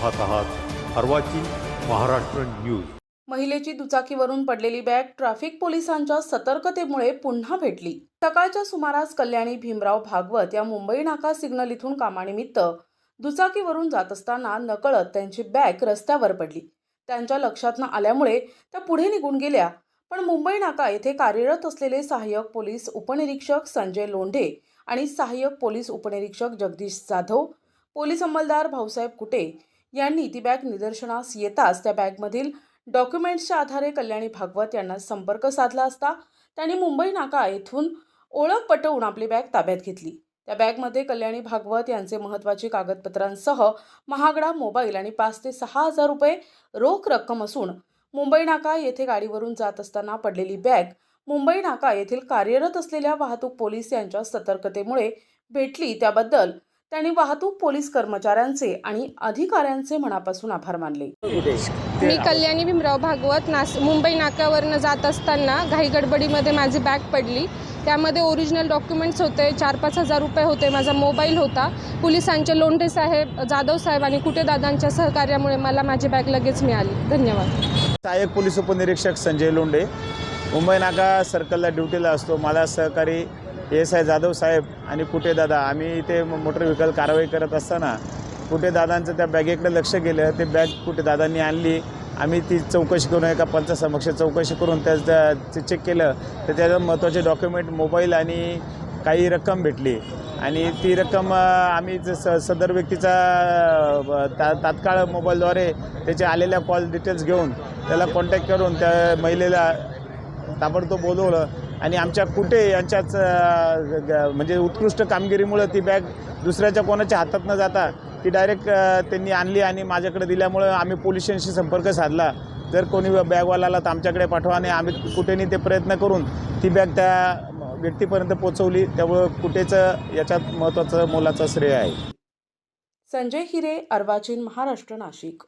पाहत आहात अर्वाचीन महाराष्ट्र न्यूज. महिलेची दुचाकीवरून पडलेली बॅग ट्रॅफिक पोलिसांच्या सतर्कतेमुळे पुन्हा भेटली. सकाळच्या सुमारास कल्याणी भीमराव भागवत या मुंबई नाका सिग्नल इथून कामानिमित्त दुचाकीवरून जात असताना नकळत त्यांची बॅग रस्त्यावर पडली. त्यांच्या लक्षात न आल्यामुळे त्या पुढे निघून गेल्या. पण मुंबई नाका येथे कार्यरत असलेले सहाय्यक पोलीस उपनिरीक्षक संजय लोंढे आणि सहाय्यक पोलीस उपनिरीक्षक जगदीश जाधव पोलीस अंमलदार भाऊसाहेब कुटे यांनी ती बॅग निदर्शनास येताच त्या बॅगमधील डॉक्युमेंट्सच्या आधारे कल्याणी भागवत यांना संपर्क साधला असता त्यांनी मुंबई नाका येथून ओळख पटवून आपली बॅग ताब्यात घेतली. त्या बॅगमध्ये कल्याणी भागवत यांचे महत्त्वाची कागदपत्रांसह महागडा मोबाईल आणि पाच ते सहा हजार रुपये रोख रक्कम असून मुंबई नाका येथे गाडीवरून जात असताना पडलेली बॅग मुंबई नाका येथील कार्यरत असलेल्या वाहतूक पोलीस यांच्या सतर्कतेमुळे भेटली. त्याबद्दल त्यांनी वाहतूक पोलीस कर्मचाऱ्यांचे आणि अधिकाऱ्यांचे मनापासून आभार मानले. मी कल्याणी भीमराव भागवत नास मुंबई नाक्यावरनं जात असताना घाई गडबडीमध्ये माझी बॅग पडली. त्यामध्ये ओरिजिनल डॉक्युमेंट्स होते चार पाच हजार रुपये होते माझा मोबाईल होता. पोलिसांचे लोंढे साहेब जाधव साहेब आणि कुटेदादांच्या सहकार्यामुळे मला माझी बॅग लगेच मिळाली. धन्यवाद. सहाय्यक पोलीस उपनिरीक्षक संजय लोंढे. मुंबई नाका सर्कलला ड्युटीला असतो. मला सहकारी एस आय जाधव साहेब आणि कुठे दादा? आम्ही इथे मोटर व्हेकल कारवाई करत असताना कुठे दादांचं त्या बॅगेकडे लक्ष गेलं ते बॅग कुठे दादांनी आणली? आम्ही ती चौकशी करून एका पंचासमक्ष चौकशी करून त्याचं चेक केलं. तर त्याचं महत्त्वाचे डॉक्युमेंट मोबाईल आणि काही रक्कम भेटली. आणि ती रक्कम आम्ही ज- स सदर व्यक्तीचा ता तात्काळ मोबाईलद्वारे त्याचे आलेल्या कॉल डिटेल्स घेऊन त्याला कॉन्टॅक्ट करून त्या महिलेला ताबडतोब बोलवलं. आणि आमच्या कुठे यांच्याच म्हणजे उत्कृष्ट कामगिरीमुळं ती बॅग दुसऱ्याच्या कोणाच्या हातात न जाता ती डायरेक्ट त्यांनी आणली आणि माझ्याकडे दिल्यामुळं आम्ही पोलिसांशी संपर्क साधला. जर कोणी बॅगवाला तर आमच्याकडे पाठवा आणि आम्ही कुठेनी ते प्रयत्न करून ती बॅग त्या व्यक्तीपर्यंत पोहोचवली त्यामुळं कुठेचं याच्यात महत्त्वाचं मोलाचं श्रेय आहे. संजय हिरे अर्वाचीन महाराष्ट्र नाशिक.